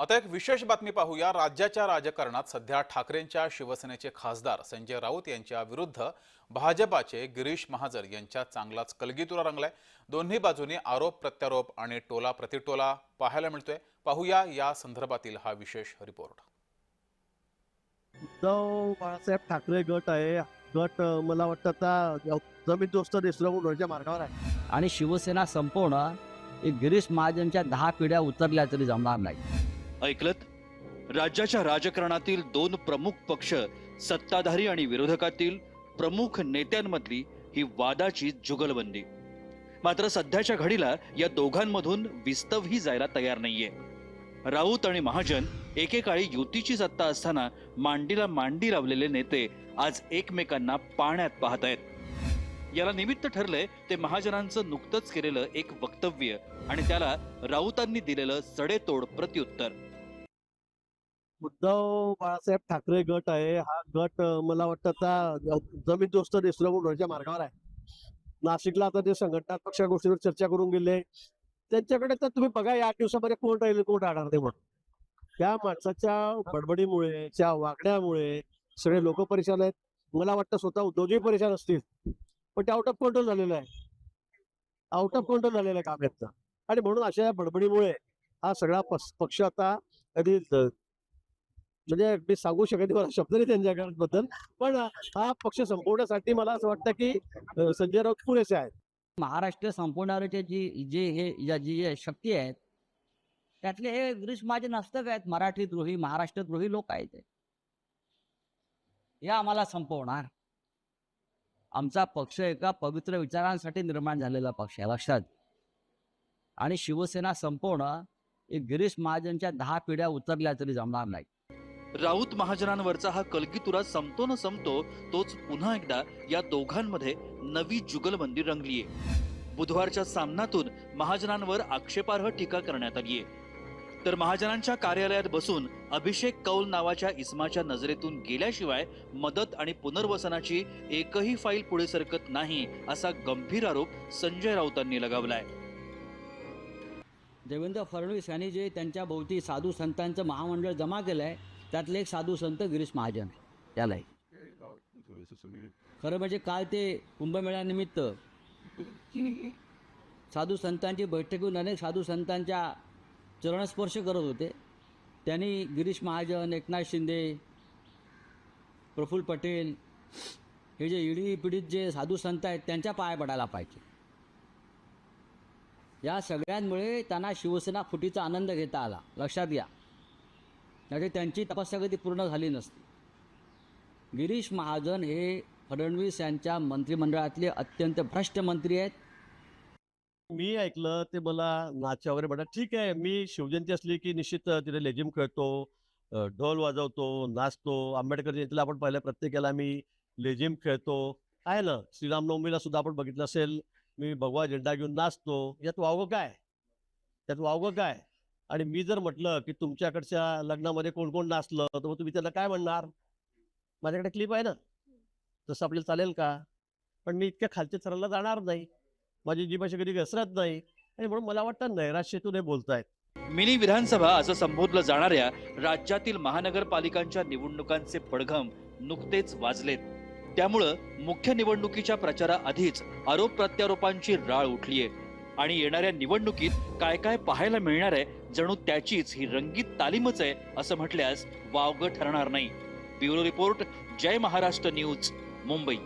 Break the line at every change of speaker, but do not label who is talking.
आता एक विशेष बातमी पाहूया. राज्याच्या राजकारणात सध्या ठाकरेंच्या शिवसेनेचे खासदार संजय राऊत यांच्या विरुद्ध भाजपाचे गिरीश महाजर यांच्या चांगलाच कलगीतुरा रंगलाय. दोन्ही बाजूनी आरोप प्रत्यारोप आणि टोला प्रतिटोला पाहायला मिळतोय. पाहूया या संदर्भातील हा विशेष रिपोर्ट.
उद्धव बाळासाहेब ठाकरे गट आहे. गट मला वाटतं आता जमीन दोस्त होण्याच्या मार्गावर आहे.
आणि शिवसेना संपवणं गिरीश महाजनच्या दहा पिढ्या उतरल्या तरी जमणार नाही.
ऐकलत? राज्याच्या राजकारणातील दोन प्रमुख पक्ष सत्ताधारी आणि विरोधकातील प्रमुख नेत्यांमधली ही वादाची जुगलबंदी. मात्र सध्याच्या घडीला या दोघांमधून विस्तवही जायला तयार नाहीये. राऊत आणि महाजन एकेकाळी युतीची सत्ता असताना मांडीला मांडी लावलेले नेते आज एकमेकांना पाण्यात पाहत आहेत. याला निमित्त ठरलंय ते महाजनांचं नुकतंच केलेलं एक वक्तव्य आणि त्याला राऊतांनी दिलेलं सडेतोड प्रत्युत्तर.
उद्धव बाळासाहेब ठाकरे गट आहे. हा गट मला वाटतं आता जमीन दोस्त देशमुख होण्याच्या मार्गावर आहे. नाशिकला आता ते संघटनात्मक गोष्टीवर चर्चा करून गेले. त्यांच्याकडे तर तुम्ही बघा या दिवसामध्ये कोण राहिले कोण राहणार नाही म्हणून. त्या माणसाच्या बडबडीमुळे त्या वागण्यामुळे सगळे लोक परेशान आहेत. मला वाटतं स्वतः उद्योजही परेशान असतील. पण ते आउट ऑफ कंट्रोल झालेलं आहे. आउट ऑफ कंट्रोल झालेलं आहे काम यांचं आणि म्हणून अशा या बडबडीमुळे हा सगळा पक्ष आता कधी म्हणजे मी सांगू शकत मला शब्द नाही त्यांच्या बद्दल पण हा पक्ष संपवण्यासाठी मला असं वाटतं की संजय राऊत पुरेसे आहेत.
महाराष्ट्र संपवणाऱ्याचे जी जे हे या जी जे शक्ती आहेत त्यातले हे गिरीश माझे हस्तक आहेत. मराठी द्रोही महाराष्ट्र द्रोही लोक आहेत हे. हे आम्हाला संपवणार. आमचा पक्ष एका पवित्र विचारांसाठी निर्माण झालेला पक्ष आहे लक्षात. आणि शिवसेना संपवणं हे गिरीश महाजनच्या दहा पिढ्या उतरल्या तरी जमणार नाही.
राऊत महाजनांवरचा हा कलगीतुरा संपतो न संपतो तोच पुन्हा एकदा या दोघांमध्ये नवी जुगलबंदी रंगलीये. बुधवारच्या सामनातून महाजनांवर आक्षेपार्ह टीका करण्यात आलीये. तर महाजनांच्या कार्यालयात बसून अभिषेक कौल नावाच्या इसमाच्या नजरेतून गेल्याशिवाय मदत आणि पुनर्वसनाची एकही फाईल पुढे सरकत नाही असा गंभीर आरोप संजय राऊतांनी लगावलाय.
देवेंद्र फडणवीस यांनी जे त्यांच्या भोवती साधू संतांचं महामंडळ जमा केलं आहे त्यातले एक साधू संत गिरीश महाजन त्यालाही खरं म्हणजे काल ते कुंभमेळ्यानिमित्त साधू संतांची बैठक घेऊन अनेक साधू संतांच्या चरणस्पर्श करत होते. त्यांनी गिरीश महाजन एकनाथ शिंदे प्रफुल्ल पटेल हे जे इडी पिढीत जे साधू संत आहेत त्यांच्या पाया पडायला पाहिजे. या सगळ्यांमुळे त्यांना शिवसेना फुटीचा आनंद घेता आला. लक्षात घ्या. नाही त्यांची तपस्या पूर्ण झाली नसती. गिरीश महाजन हे फडणवीस यांच्या मंत्रिमंडळातले अत्यंत भ्रष्ट मंत्री आहेत.
मी ऐकलं ते मला नाचा वगैरे म्हणा ठीक आहे मी शिवजयंती असली की निश्चित तिथे लेझिम खेळतो ढोल वाजवतो नाचतो आंबेडकर जयंतीला आपण पाहिलं प्रत्येकाला मी लेझिम खेळतो. आहे ना श्रीरामनवमीला सुद्धा आपण बघितलं असेल मी भगवा झेंडा घेऊन नाचतो. यात वावगं काय? त्यात वावगं काय? आणि मी जर म्हटलं की तुमच्याकडच्या लग्नामध्ये कोण कोण नाचलं तर मग तुम्ही त्याला काय म्हणणार? माझ्याकडे क्लिप आहे ना. तसं आपल्याला चालेल का? पण मी इतक्या खालच्या थराला जाणार नाही. माझी जी भाषा कधी घसरत नाही. आणि म्हणून मला वाटतं नैराश्यातून हे बोलतायत.
मिनी विधानसभा असं संबोधलं जाणाऱ्या राज्यातील महानगरपालिकांच्या निवडणुकांचे पडघम नुकतेच वाजलेत. त्यामुळं मुख्य निवडणुकीच्या प्रचाराआधीच आरोप प्रत्यारोपांची राळ उठलीये. आणि येणाऱ्या निवडणुकीत काय काय पाहायला मिळणार आहे जणू त्याचीच ही रंगीत तालीमच आहे असं म्हटल्यास वावगं ठरणार नाही. Bureau report Jai Maharashtra news Mumbai.